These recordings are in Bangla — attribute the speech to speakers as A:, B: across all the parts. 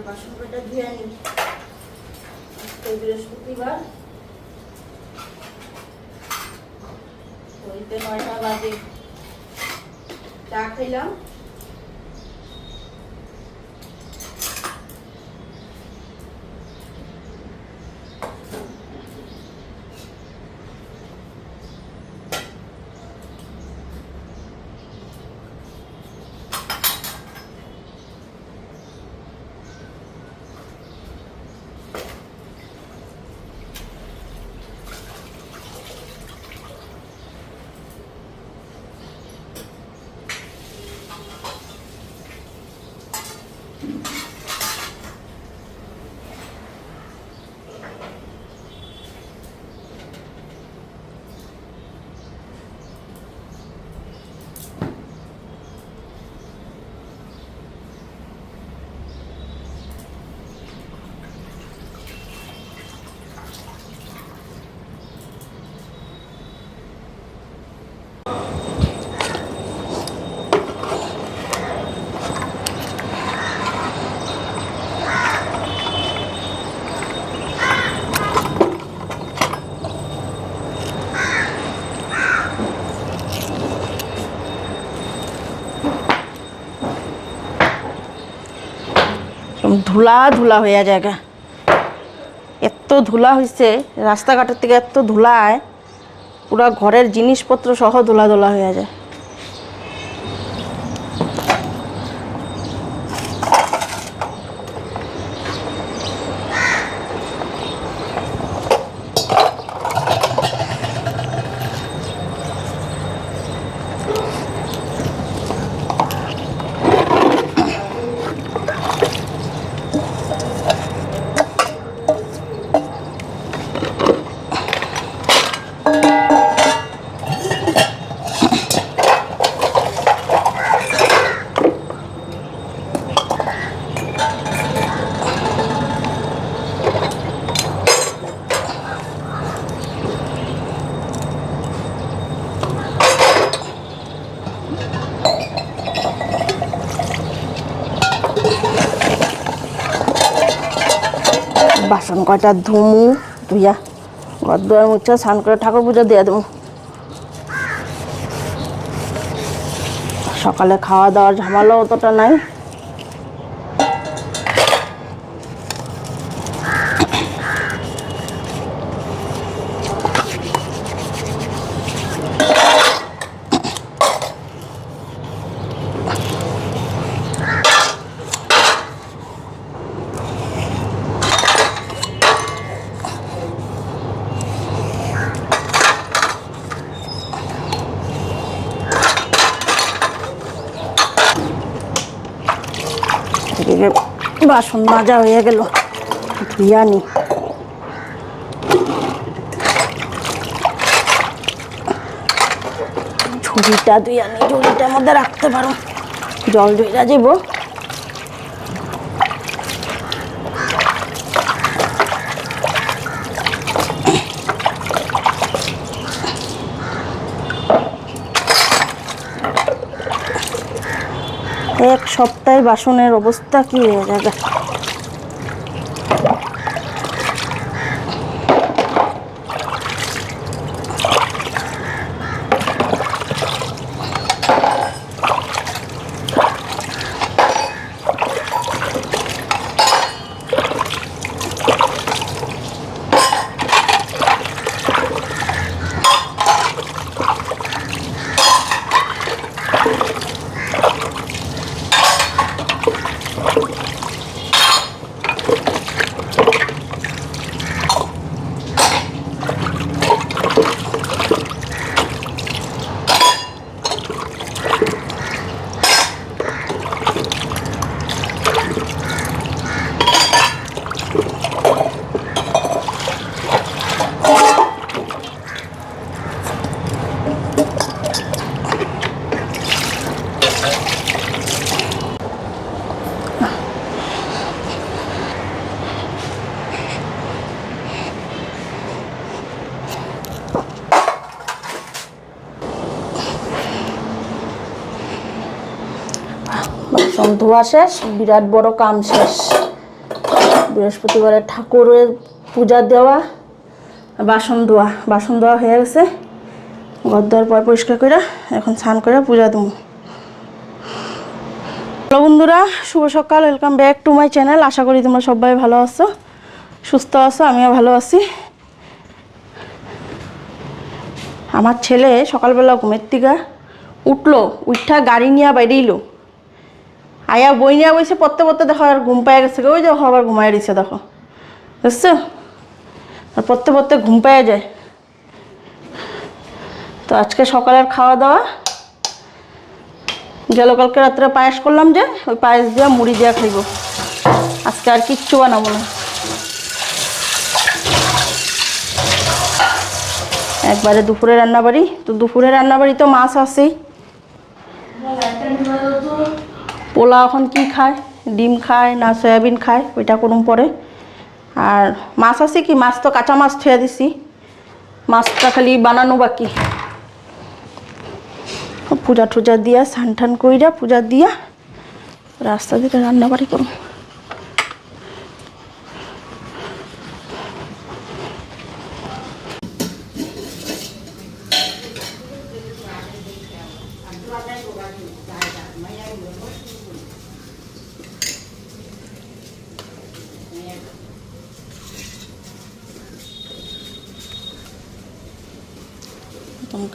A: তারপরে বাসন কটা ধুয়ে আনি। বৃহস্পতিবার। ওইতে নয়টা বাজে। চা খেলাম
B: ধুলা ধুলা হইয়া জায়গা এত ধুলা হয়েছে রাস্তাঘাটের থেকে এত ধুলায় পুরা ঘরের জিনিসপত্র সহ ধুলা ধুলা হইয়া যায়। কয়টা ধুমু? ধুইয়া ঘর দুয়ার মুছা, স্নান করে ঠাকুর পুজো দিয়ে দেবো। সকালে খাওয়া দাওয়ার ঝামেলা অতটা নাই এদিকে বাসন মাজা হয়ে গেল। ধুইয়ানি ঝুড়িটা ধুইয়ানি ঝুড়িটার মধ্যে রাখতে পারো। জল ধুইয়া যাব। সপ্তাহে বাসনের অবস্থা কি হয়ে যাবে বাসন ধোয়া শেষ, বিরাট বড় কাম শেষ। বৃহস্পতিবারে ঠাকুরের পূজা দেওয়া, বাসন ধোয়া। বাসন ধোয়া হয়ে গেছে। ঘর দেওয়ার পর পরিষ্কার করে এখন স্নান করে পূজা দেবো। হ্যালো বন্ধুরা, শুভ সকাল। Welcome back to my channel আশা করি তোমরা সবাই ভালো আছো, সুস্থ আছো, আমিও ভালো আছি। আমার ছেলে সকালবেলা ঘুমের থেকে উঠল উঠা গাড়ি নিয়ে বাইরেইলো আয়া বই নিয়ে বসে পড়তে পড়তে দেখো আর ঘুম পায়ে গেছে ওই দেখো আবার ঘুমায় দিছে দেখো। বুঝছ? আর পড়তে পড়তে ঘুম পায়ে যায়। তো আজকে সকালের খাওয়া দাওয়া। গেল, কালকে রাত্রে পায়েস করলাম যে, ওই পায়েস দিয়ে মুড়ি দিয়ে খাইব। আজকে আর কিচ্ছু বানাবো না। একবারে দুপুরে রান্নাবাড়ি। তো দুপুরে রান্নাবাড়ি তো মাছ আছেই। পোলা এখন কি খায়? ডিম খায় না সয়াবিন খায়? ওইটা করুন পরে। আর মাছ আছে কি? মাছ তো কাঁচা মাছ থুয়ে দিছি। মাছটা খালি বানানো বাকি। পূজা টুজা দিয়া সান টান কইরা, পূজা দিয়া রাস্তা দিয়ে রান্না বাড়ি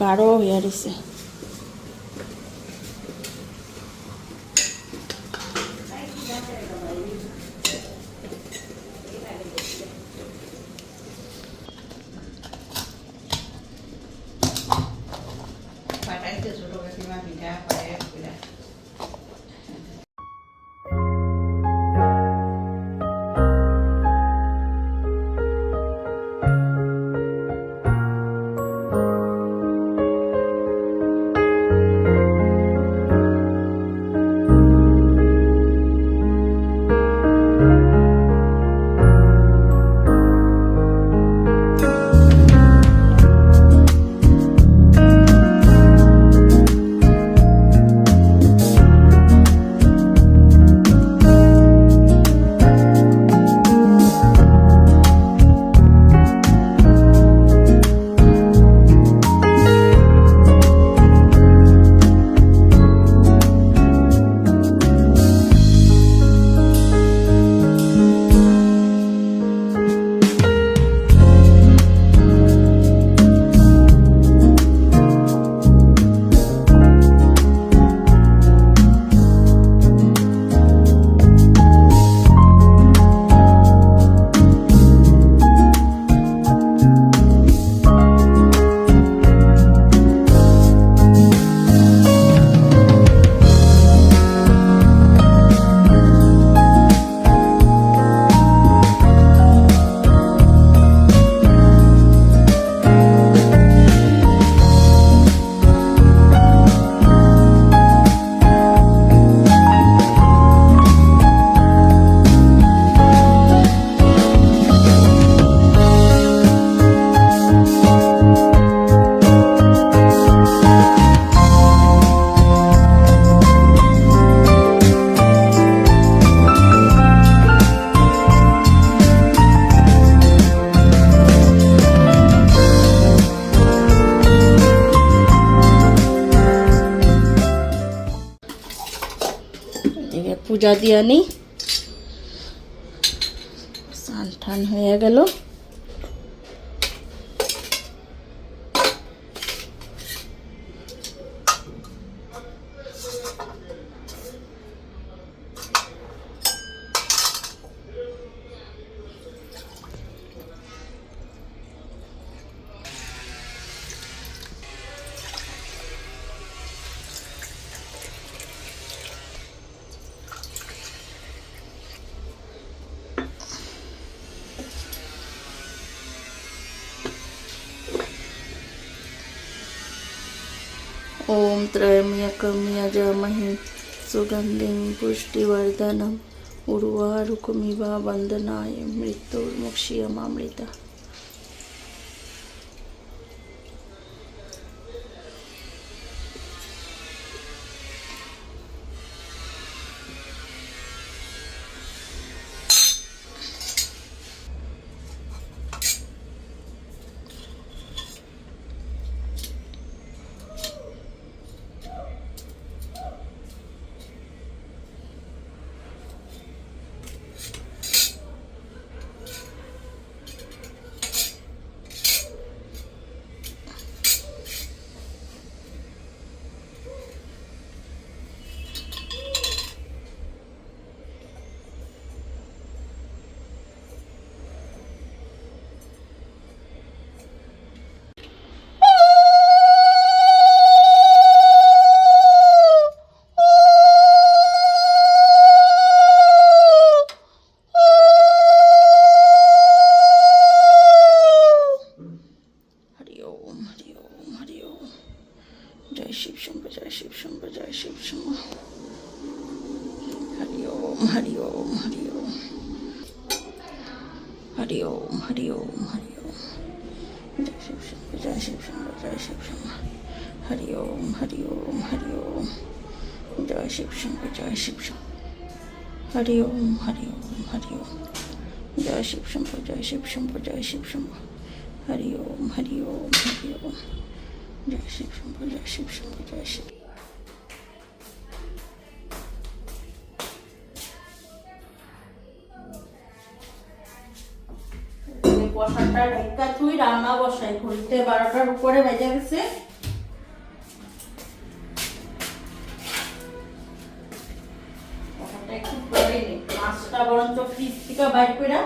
B: গাঢ় হয়ে রয়েছে
C: ছোট কাকিমা পিঠা পায়েস পিঠা
B: দিয়ে নিই সান হয়ে গেল। ॐ त्रयम्यकं यजामहे सुगन्धिं पुष्टिवर्धनम् उर्वारुकमिव वन्दनाय मृत्युर्मुक्ष्यमामृता
C: শম্ভু জয় শিব শম্ভু হরি ওম হরি ওম হরি ওম জয় শিব শম্ভু জয় শিব শম্ভু জয় শিব
B: বসাটা ঢেকা থুই রান্না বসাই ঘুরতে বারোটার উপরে বেজে গেছে। একটু মাছটা বরঞ্চ ফ্রিজ থেকে বাইর করে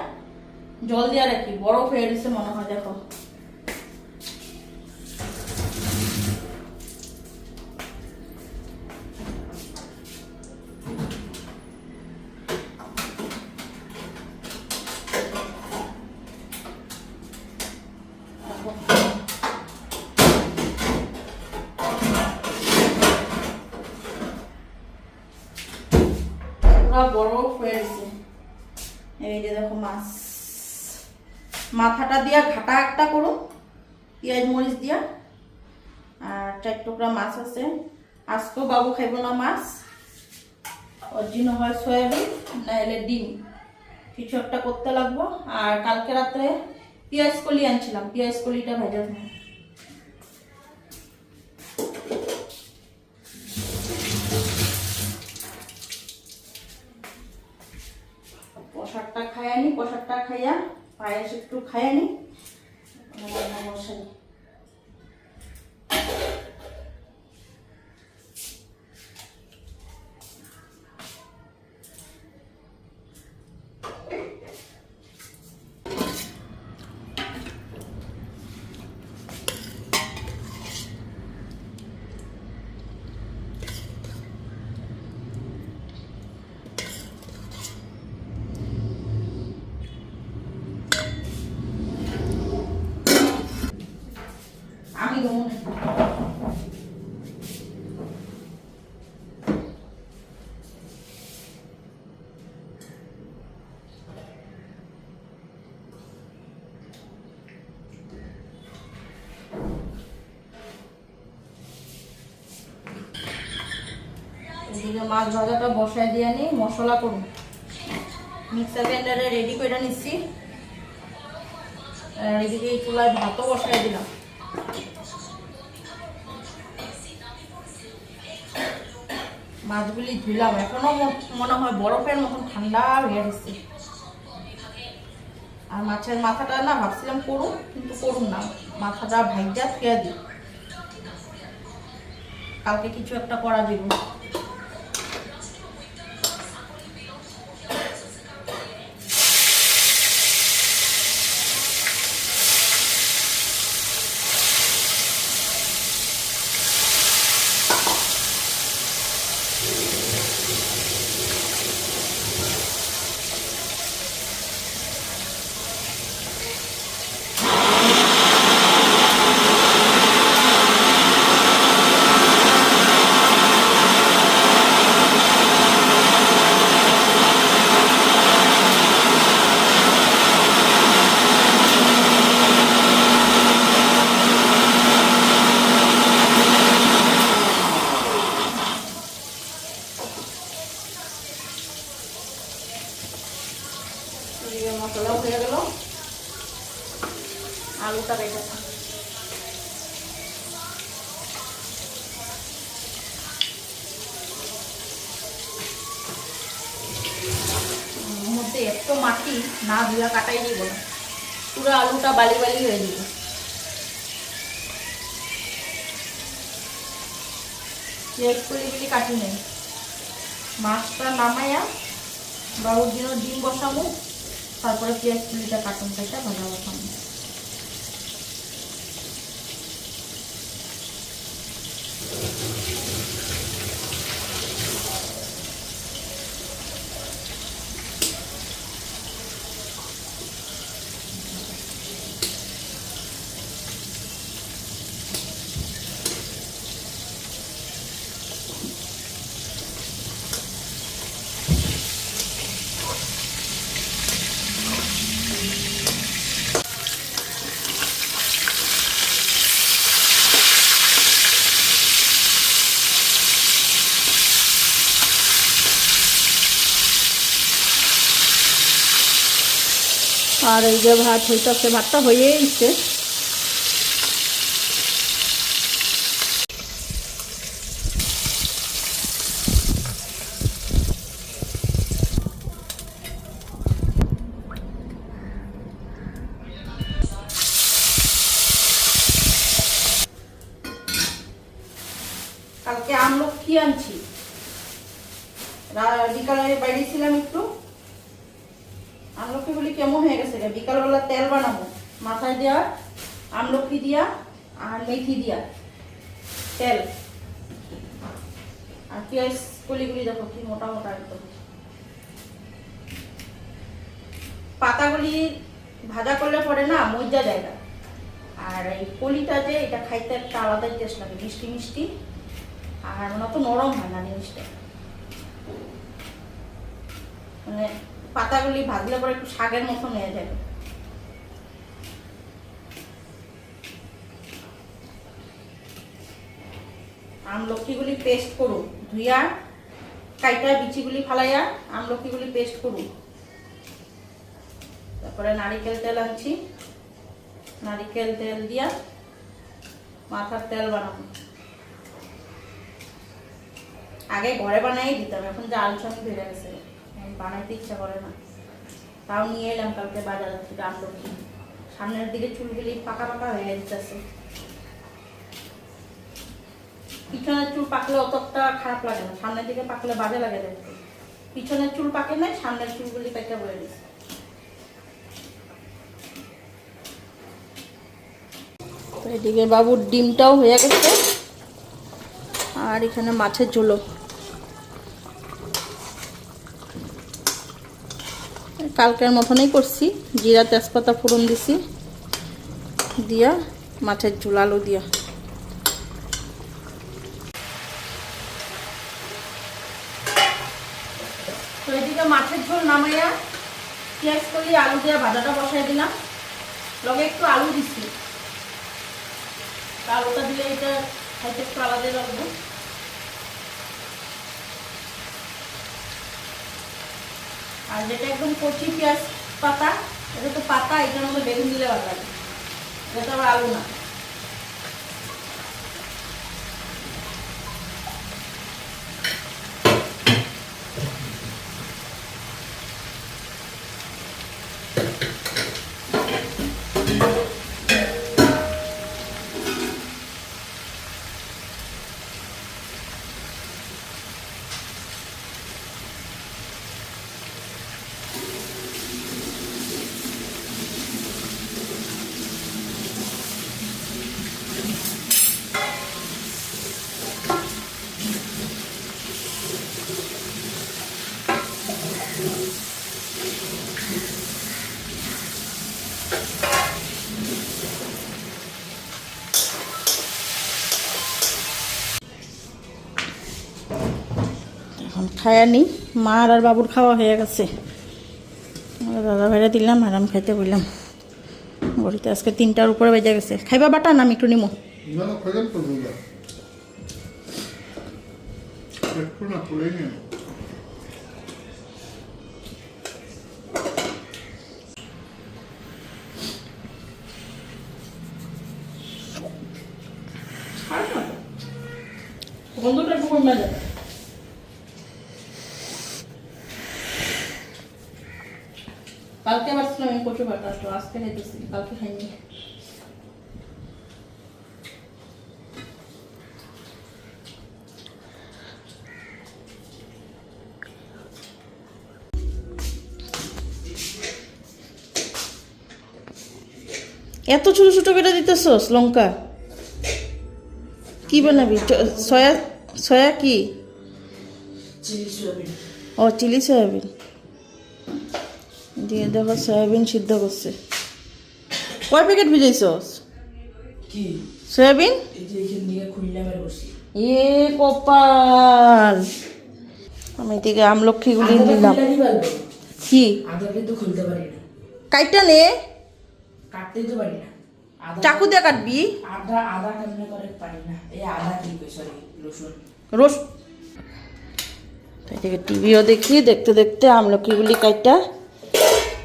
B: জল দিয়ে রাখি বরফ হয়ে গেছে মনে হয়, দেখো। পুরা বরফ হয়ে গেছে। এই যে দেখো মাছ। মাথাটা দিয়া ঘাটা একটা করো পেঁয়াজ মরিচ দিয়া। আর চার টুকরা মাছ আছে। আজকেও বাবু খাইব না মাছ। ওর জন্য হয় সয়াবিন নাহলে ডিম। কিছু একটা করতে লাগবো। আর কালকে রাত্রে পেঁয়াজ কলি আনছিলাম। পেঁয়াজ কলিটা ভেজা থাকে। খাইয়া নি প্রসাদটা খাইয়া পায়েস একটু খাইয়া নি রান্না বসাই আমি দেবো না। এদিকে মাছ ভাজাটা বসায় দিয়ে নি মশলা করুন। মিক্সার গ্রাইন্ডারে রেডি করে নিচ্ছি। আর এদিকে চুলায় ভাতও বসায় দিলাম। মাছগুলি ধুলাম এখনও মনে হয় বরফের মতন ঠান্ডা হয়ে গেছে। আর মাছের মাথাটা না ভাবছিলাম করুন, কিন্তু করুন না। মাথাটা ভাইজা থুয়া দিই। কালকে কিছু একটা করা দিব এদিকে মশলাও হয়ে গেল আলুটা রেখেছে মধ্যে এত মাটি না ধুয়া কাটাই দিব না পুরো আলুটা বালি বালি হয়ে দিব পেঁয়াজ করে দিলি কাটি নেই। মাছটা নামাইয়া বাবুর জন্য ডিম বসাবো, তারপরে পেঁয়াজ পুলিটা কাটুন কেটে ভালো বসাবো। আর এই যে ভাত হইতেছে ভাতটা হয়েই গেছে কালকে আমলক্ষী আনছি রা- বিকালে বাইরে ছিলাম একটু আমলক্ষীগুলি কেমন হয়ে গেছে রে? বিকালবেলা তেল বানাবো মাথায় দেওয়া আমলক্ষী দিয়া আর মেথি দিয়া তেল আর পেঁয়াজ কলিগুলি দেখো, কি মোটা মোটা একদম। পাতাগুলি ভাজা করলে পরে না মজা জায়গা আর এই কলিটা যে, এটা খাইতে একটা আলাদাই টেস্ট লাগে, মিষ্টি মিষ্টি। আর মনে তো নরম হয় না জিনিসটা। মানে পাতাগুলি ভাজলে পরে একটু শাকের মতো নিয়ে যাবে আমলক্ষীগুলি পেস্ট করুন ধুইয়া কাইটা বিচিগুলি ফালাইয়া আমলক্ষীগুলি পেস্ট করুন। তারপরে নারিকেল তেল আনছি। নারিকেল তেল দিয়া মাথার তেল বানাবো। আগে ঘরে বানাই দিতাম, এখন যে আলসামি বেড়ে গেছে। বানাইতে ইচ্ছা করে না। তাও নিয়ে এলাম কালকে বাজার থেকে আমলকি সামনের দিকে চুলগুলি পাকা পাকা হয়ে যেতেছে। পিছনের চুল পাকলে অতটা খারাপ লাগে না, সামনের দিকে পাকলে বাজে লাগে দেখতে। পিছনের চুল পাকে নাই, সামনের চুলগুলি পেকে বলে দিচ্ছে এদিকে বাবুর ডিমটাও হয়ে গেছে, আর এখানে মাছের ঝোলো কালকের মতনই করছি, জিরা তেজপাতা ফোড়ন দিছি, দিয়া মাছের ঝোল, আলু দিয়া। তো এদিকে মাছের ঝোল নামাইয়া পেঁয়াজ করি আলু দিয়া ভাজাটা বসাই দিলাম। লগে একটু আলু দিছি। আলুটা দিলে এটা খাইতে একটু আলাদা লাগবে। আর যেটা একদম কচি পেঁয়াজ পাতা, এটা তো পাতা, এটার মধ্যে বেগুন দিলে ভালো লাগে। এটা আবার আলু না এখন খায়া নি। মা আর বাবুর খাওয়া হয়ে গেছে। আমরা দাদা ভাইরা দিলাম আর আমি খাইতে বললাম। গড়িতে আজকে তিনটার উপরে বেজে গেছে। খাইবা বাটা না আমি একটু নিমো? বন্ধুটা একটু কমে কালকে বাসছিলাম আমি কচু বাটা তো আজকে খাইতেছি কালকে খাইনি এত ছোট ছোট করে দিতেছস লঙ্কা। কি বানাবি? সয়া সয়া কি? ও চিলি সয়াবিন। দিয়ে দেখো সয়াবিন সিদ্ধ করছে। কয় প্যাকেট ভিজাইছস?
D: কি?
B: সয়াবিন?
D: থেকে
B: এ কপাল। আমি এদিকে আমলক্ষীগুলি দিলাম কি কাইটা নে।
D: কাটতেই তো পারি না।
B: চাকু দিয়ে কাটবি?
D: আদা আদা কেমনে করে পারি না? এই আদা কি সরি রসুন।
B: রোস টিভিও দেখি দেখতে দেখতে আমলকিগুলি কাইটা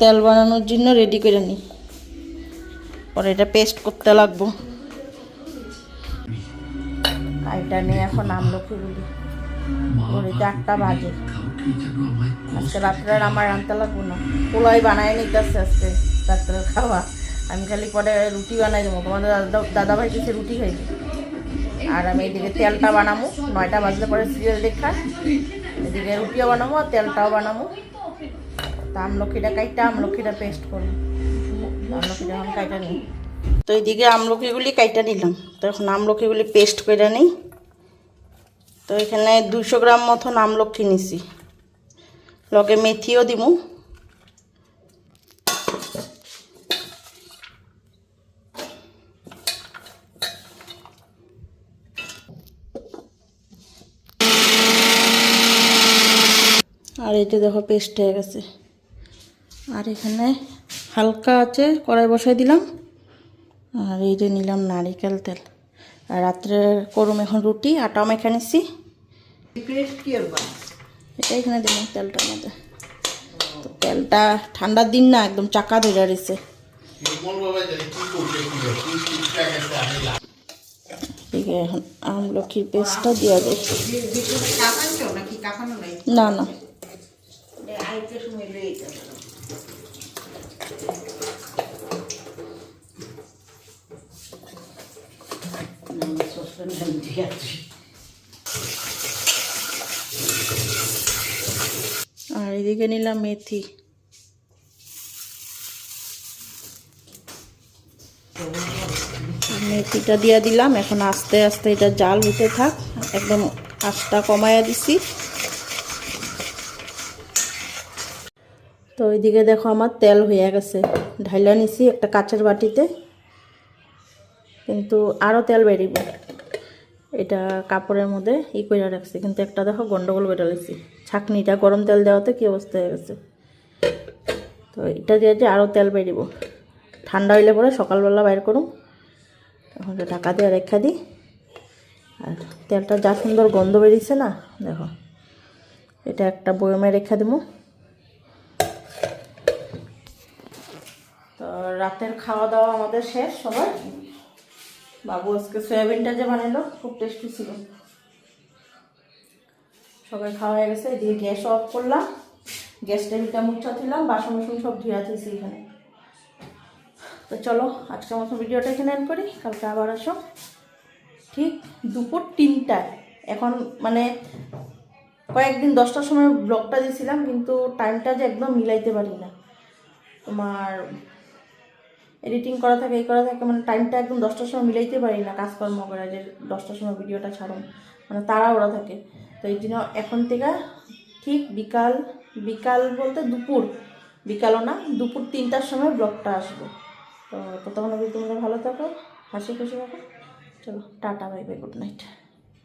B: তেল বানানোর জন্য রেডি করে নিই পরে এটা পেস্ট করতে লাগবো। কাইটা নিয়ে এখন আমলকিগুলি ঘড়িতে আটটা বাজে। আজকে রাত্রে আমার রান্না লাগবো না। পোলাই বানাই নিতেছে আজকে রাত্রের খাওয়া। আমি খালি পরে রুটি বানাই দেবো। তোমাদের দাদা ভাই কিছু রুটি খাইবে আর আমি এদিকে তেলটা বানাবো নয়টা বাজলে পরে সিরিয়াল দেখা এদিকে রুটিও বানাবো আর তেলটাও বানাবো তা আমলকিটা কাইটা আমলকিটা পেস্ট করব আমলকিটা এখন কাইটা নিই। তো এইদিকে আমলকিগুলি কাইটা নিলাম। তো এখন আমলকিগুলি পেস্ট করে নিই। তো এখানে দুশো গ্রাম মতন আমলকি নিছি। লগে মেথিও দিমু। আর এটা দেখো পেস্ট হয়ে গেছে। আর এখানে হালকা আছে কড়াই বসাই দিলাম আর এই যে নিলাম নারিকেল তেল আর রাত্রে করুম এখন রুটি আটাও মেখে
D: করবা
B: এটা এখানে দিলাম তেলটার মধ্যে তো তেলটা ঠান্ডার দিন না একদম চাকা ধরে রয়েছে ঠিক আছে এখন আমলকির পেস্টটা দেওয়া যায় না না আর এদিকে নিলাম মেথি। মেথিটা দিয়ে দিলাম। এখন আস্তে আস্তে এটা জাল হতে থাক। একদম আঁচটা কমায়া দিছি। তো ওইদিকে দেখো আমার তেল হয়ে গেছে। ঢাইলা নিছি একটা কাচের বাটিতে। কিন্তু আরও তেল বেরিব। এটা কাপড়ের মধ্যে ই করে রাখছি। কিন্তু একটা দেখো গন্ডগোল করে রাখছি ছাকনিটা গরম তেল দেওয়াতে কী অবস্থা হয়ে গেছে। তো এটা দিয়ে যে আরও তেল বেরিব ঠান্ডা হইলে পরে সকালবেলা বাইর করুম তখন এটা ঢাকা দিয়ে রেখা দিই আর তেলটা যা সুন্দর গন্ধ বেরিয়েছে না, দেখো। এটা একটা বয়মে রেখা দেবো। তো রাতের খাওয়া দাওয়া আমাদের শেষ সবার বাবু আজকে সয়াবিনটা যে বানালো, খুব টেস্টি ছিল। সবাই খাওয়া হয়ে গেছে দিয়ে গ্যাস অফ করলাম। গ্যাস টেবিলটা মুছা দিলাম, বাসন বাসন সব ধুয়ে আছে এখানে। তো চলো, আজকের মতো ভিডিওটা এখানে এন্ড করি, কালকে আবার আসো। ঠিক দুপুর তিনটায়। এখন মানে কয়েকদিন দশটার সময় ব্লগটা দিয়েছিলাম কিন্তু টাইমটা যে একদম মিলাইতে পারি না। তোমার এডিটিং করা থাকে, এই করা থাকে মানে টাইমটা একদম দশটার সময় মিলাইতে পারি না কাজকর্ম করে, যে দশটার সময় ভিডিওটা ছাড়ুন। মানে তারা ওরা থাকে। তো এই জন্য এখন থেকে ঠিক বিকাল বিকাল বলতে দুপুর, বিকালও না, দুপুর তিনটার সময় ব্লগটা আসবে। তো ততক্ষণ অবধি তোমরা ভালো থাকো, হাসি খুশি থাকো। চলো, tata bye bye good night